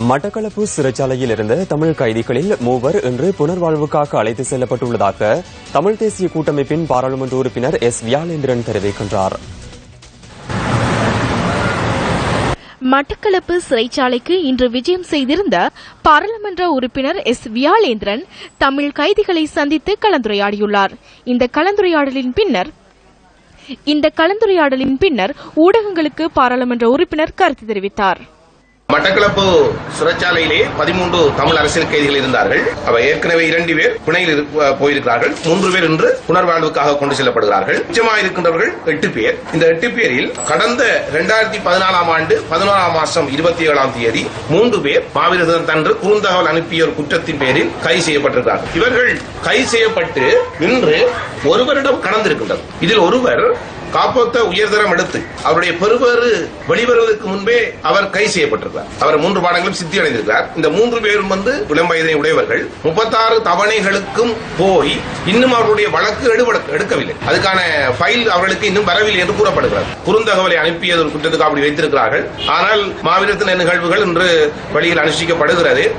மட்டக்களப்பு சிறைச்சாலையில் இருந்த தமிழ் கைதிகளில் மூவர் இன்று புனர்வாழ்வுக்காக அழைத்து செல்லப்பட்டுள்ளதாக தமிழ் தேசிய கூட்டமைப்பின் பாராளுமன்ற உறுப்பினர் எஸ் வியாலேந்திரன் தெரிவிக்கின்றார். மட்டக்களப்பு சிறைச்சாலைக்கு இன்று விஜயம் செய்திருந்த பாராளுமன்ற உறுப்பினர் எஸ் வியாளேந்திரன் தமிழ் கைதிகளை சந்தித்து கலந்துரையாடியுள்ளார். இந்த கலந்துரையாடலின் பின்னர் இந்த கலந்துரையாடலின் பின்னர் ஊடகங்களுக்கு பாராளுமன்ற உறுப்பினர் கருத்து தெரிவித்தார். மட்டக்களப்பு சிறைச்சாலையிலே பதிமூன்று தமிழ் அரசியல் கைதிகள் இருந்தார்கள். அவை ஏற்கனவே இரண்டு பேர் பிணையில் இரு- போயிருக்கிறார்கள். மூன்று பேர் இன்று புனர்வாழ்வுக்காக கொண்டு செல்லப்படுகிறார்கள். நிச்சயமாக இருக்கின்றவர்கள் எட்டு பேர். இந்த எட்டு பேரில் கடந்த இரண்டாயிரத்தி பதினாலாம் ஆண்டு பதினோராம் மாசம் இருபத்தி ஏழாம் தேதி மூன்று பேர் மாவீரதன் தன்று குறுந்தகவல் அனுப்பிய ஒரு குற்றத்தின் பேரில் கைது செய்யப்பட்டிருக்கிறார்கள். இவர்கள் கைது செய்யப்பட்டு இன்று ஒருவரிடம் கடந்திருக்கின்றனர். கடந்திருக்கின்றது இதில் ஒருவர் காப்போத்த உயர்தரம் எடுத்து அவருடைய பெருவேறு வெளிவருவதற்கு முன்பே அவர் கை செய்யப்பட்டிருக்கிறார். அவர் மூன்று பாடங்களும் சித்தி அடைந்திருக்கிறார். இந்த மூன்று பேரும் வந்து இளம் வயதை உடையவர்கள். முப்பத்தாறு தவணைகளுக்கும் போய் இன்னும் அவருடைய வழக்கு எடுபட- எடுக்கவில்லை. அதுக்கான ஃபைல் அவர்களுக்கு இன்னும் வரவில்லை என்று கூறப்படுகிறது குறுந்தகவலை அனுப்பியது ஒரு குற்றத்துக்கு அப்படி வைத்திருக்கிறார்கள். ஆனால் மாவீரத்தின நிகழ்வுகள் இன்று வழியில் அனுஷ்டிக்கப்படுகிறது.